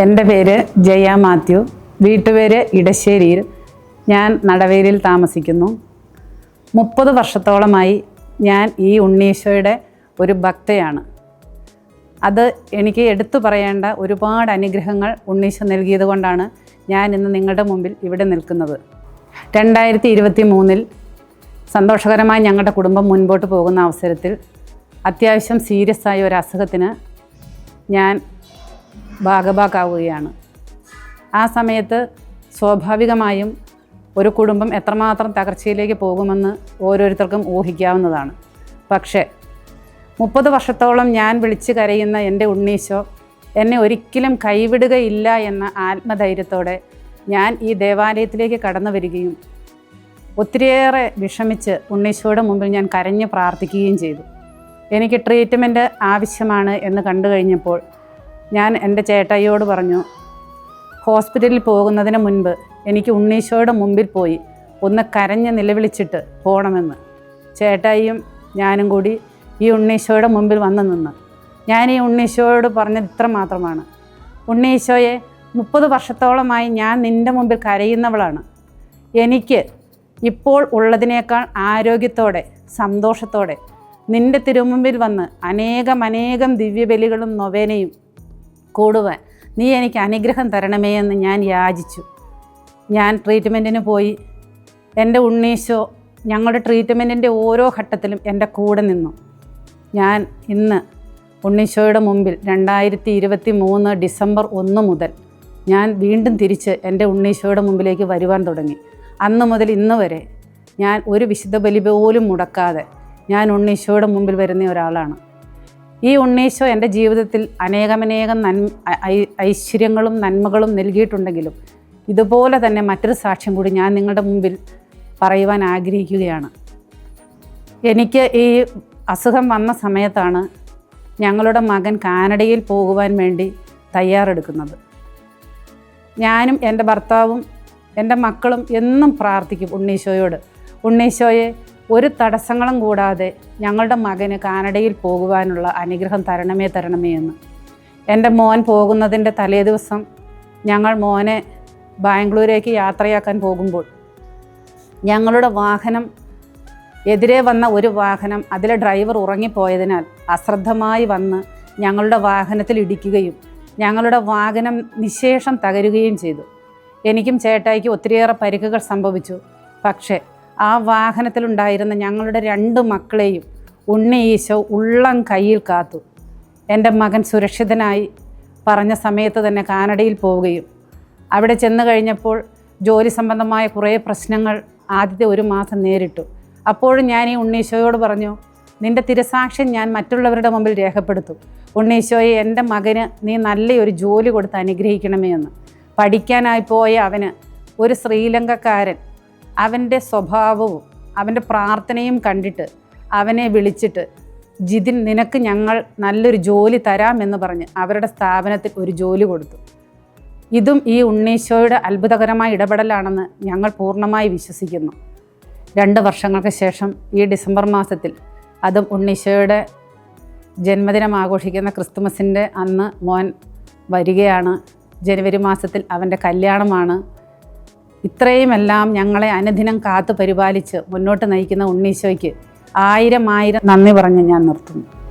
എന്റെ പേര് ജയ മാത്യു. വീട്ടുപേര് ഇടശ്ശേരിയിൽ. ഞാൻ നടവേലിൽ താമസിക്കുന്നു. മുപ്പത് വർഷത്തോളമായി ഞാൻ ഈ ഉണ്ണീശോയുടെ ഒരു ഭക്തയാണ്. അത് എനിക്ക് എടുത്തു പറയേണ്ട ഒരുപാട് അനുഗ്രഹങ്ങൾ ഉണ്ണീശോ നൽകിയത് കൊണ്ടാണ് ഞാൻ ഇന്ന് നിങ്ങളുടെ മുമ്പിൽ ഇവിടെ നിൽക്കുന്നത്. രണ്ടായിരത്തി ഇരുപത്തി മൂന്നിൽ സന്തോഷകരമായി ഞങ്ങളുടെ കുടുംബം മുൻപോട്ട് പോകുന്ന അവസരത്തിൽ അത്യാവശ്യം സീരിയസ് ആയ ഒരു അസുഖത്തിന് ഞാൻ ഭാഗഭാക്കാവുകയാണ്. ആ സമയത്ത് സ്വാഭാവികമായും ഒരു കുടുംബം എത്രമാത്രം തകർച്ചയിലേക്ക് പോകുമെന്ന് ഓരോരുത്തർക്കും ഊഹിക്കാവുന്നതാണ്. പക്ഷേ മുപ്പത് വർഷത്തോളം ഞാൻ വിളിച്ച് കരയുന്ന എന്റെ ഉണ്ണീശോ എന്നെ ഒരിക്കലും കൈവിടുകയില്ല എന്ന ആത്മധൈര്യത്തോടെ ഞാൻ ഈ ദേവാലയത്തിലേക്ക് കടന്നു വരികയും ഒത്തിരിയേറെ വിഷമിച്ച് ഉണ്ണീശോയുടെ മുമ്പിൽ ഞാൻ കരഞ്ഞ് പ്രാർത്ഥിക്കുകയും ചെയ്തു. എനിക്ക് ട്രീറ്റ്മെന്റ് ആവശ്യമാണ് എന്ന് കണ്ടു കഴിഞ്ഞപ്പോൾ ഞാൻ എന്റെ ചേട്ടയ്യോട് പറഞ്ഞു ഹോസ്പിറ്റലിൽ പോകുന്നതിന് മുൻപ് എനിക്ക് ഉണ്ണീശോയുടെ മുമ്പിൽ പോയി ഒന്ന് കരഞ്ഞ് നിലവിളിച്ചിട്ട് പോകണമെന്ന് ചേട്ടായിയും ഞാനും കൂടി ഈ ഉണ്ണീശോയുടെ മുമ്പിൽ വന്ന് നിന്ന്. ഞാൻ ഈ ഉണ്ണീശോയോട് പറഞ്ഞത് ഇത്ര മാത്രമാണ്. ഉണ്ണീശോയെ മുപ്പത് വർഷത്തോളമായി ഞാൻ നിന്റെ മുമ്പിൽ കരയുന്നവളാണ്. എനിക്ക് ഇപ്പോൾ ഉള്ളതിനേക്കാൾ ആരോഗ്യത്തോടെ സന്തോഷത്തോടെ നിന്റെ തിരുമുമ്പിൽ വന്ന് അനേകം അനേകം ദിവ്യബലികളും നൊവേനയും കൂടുവാൻ. നീ എനിക്ക് അനുഗ്രഹം തരണമേ എന്ന് ഞാൻ യാചിച്ചു. ഞാൻ ട്രീറ്റ്മെന്റിന് പോയി. എന്റെ ഉണ്ണീശോ ഞങ്ങളുടെ ട്രീറ്റ്മെന്റിന്റെ ഓരോ ഘട്ടത്തിലും എന്റെ കൂടെ നിന്നു. ഞാൻ ഇന്ന് ഉണ്ണീശോയുടെ മുമ്പിൽ രണ്ടായിരത്തി ഇരുപത്തി മൂന്ന് ഡിസംബർ ഒന്ന് മുതൽ ഞാൻ വീണ്ടും തിരിച്ച് എന്റെ ഉണ്ണീശോയുടെ മുമ്പിലേക്ക് വരുവാൻ തുടങ്ങി. അന്ന് മുതൽ ഇന്ന് വരെ ഞാൻ ഒരു വിശുദ്ധ ബലി പോലും മുടക്കാതെ ഞാൻ ഉണ്ണീശോയുടെ മുമ്പിൽ വരുന്ന ഒരാളാണ്. ഈ ഉണ്ണീശോ എന്റെ ജീവിതത്തിൽ അനേകമനേകം നന്മ ഐശ്വര്യങ്ങളും നന്മകളും നൽകിയിട്ടുണ്ടെങ്കിലും ഇതുപോലെ തന്നെ മറ്റൊരു സാക്ഷ്യം കൂടി ഞാൻ നിങ്ങളുടെ മുമ്പിൽ പറയുവാൻ ആഗ്രഹിക്കുകയാണ്. എനിക്ക് ഈ അസുഖം വന്ന സമയത്താണ് ഞങ്ങളുടെ മകൻ കാനഡയിൽ പോകുവാൻ വേണ്ടി തയ്യാറെടുക്കുന്നത്. ഞാനും എന്റെ ഭർത്താവും എന്റെ മക്കളും എന്നും പ്രാർത്ഥിക്കും ഉണ്ണീശോയോട്. ഉണ്ണീശോയെ ഒരു തടസ്സങ്ങളും കൂടാതെ ഞങ്ങളുടെ മകന് കാനഡയിൽ പോകുവാനുള്ള അനുഗ്രഹം തരണമേ തരണമേ എന്ന്. എന്റെ മോൻ പോകുന്നതിന്റെ തലേദിവസം ഞങ്ങൾ മോനെ ബാംഗ്ലൂരേക്ക് യാത്രയാക്കാൻ പോകുമ്പോൾ ഞങ്ങളുടെ വാഹനം എതിരെ വന്ന ഒരു വാഹനം അതിലെ ഡ്രൈവർ ഉറങ്ങിപ്പോയതിനാൽ അശ്രദ്ധമായി വന്ന് ഞങ്ങളുടെ വാഹനത്തിൽ ഇടിക്കുകയും ഞങ്ങളുടെ വാഹനം നിശേഷം തകരുകയും ചെയ്തു. എനിക്കും ചേട്ടായിക്ക് ഒത്തിരിയേറെ പരിക്കുകൾ സംഭവിച്ചു. പക്ഷേ ആ വാഹനത്തിലുണ്ടായിരുന്ന ഞങ്ങളുടെ രണ്ട് മക്കളെയും ഉണ്ണി ഈശോ ഉള്ളം കയ്യിൽ കാത്തു. എന്റെ മകൻ സുരക്ഷിതനായി പറഞ്ഞ സമയത്ത് തന്നെ കാനഡയിൽ പോവുകയും അവിടെ ചെന്ന് കഴിഞ്ഞപ്പോൾ ജോലി സംബന്ധമായ കുറേ പ്രശ്നങ്ങൾ ആദ്യത്തെ ഒരു മാസം നേരിട്ടു. അപ്പോഴും ഞാൻ ഈ ഉണ്ണീശോയോട് പറഞ്ഞു നിന്റെ തിരസാക്ഷ്യം ഞാൻ മറ്റുള്ളവരുടെ മുമ്പിൽ രേഖപ്പെടുത്തും. ഉണ്ണീശോയെ എന്റെ മകന് നീ നല്ലൊരു ജോലി കൊടുത്ത് അനുഗ്രഹിക്കണമേ എന്ന്. പഠിക്കാനായി പോയ അവന് ഒരു ശ്രീലങ്കക്കാരൻ അവന്റെ സ്വഭാവവും അവന്റെ പ്രാർത്ഥനയും കണ്ടിട്ട് അവനെ വിളിച്ചിട്ട് ജിതിൻ നിനക്ക് ഞങ്ങൾ നല്ലൊരു ജോലി തരാമെന്ന് പറഞ്ഞ് അവരുടെ സ്ഥാപനത്തിൽ ഒരു ജോലി കൊടുത്തു. ഇതും ഈ ഉണ്ണീശോയുടെ അത്ഭുതകരമായ ഇടപെടലാണെന്ന് ഞങ്ങൾ പൂർണമായി വിശ്വസിക്കുന്നു. രണ്ട് വർഷങ്ങൾക്ക് ശേഷം ഈ ഡിസംബർ മാസത്തിൽ അതും ഉണ്ണീശോയുടെ ജന്മദിനം ആഘോഷിക്കുന്ന ക്രിസ്തുമസിന്റെ അന്ന് മോൻ വരികയാണ്. ജനുവരി മാസത്തിൽ അവന്റെ കല്യാണമാണ്. ഇത്രയുമെല്ലാം ഞങ്ങളെ അനുദിനം കാത്തു പരിപാലിച്ച് മുന്നോട്ട് നയിക്കുന്ന ഉണ്ണീശോയ്ക്ക് ആയിരം ആയിരം നന്ദി പറഞ്ഞ് ഞാൻ നിർത്തുന്നു.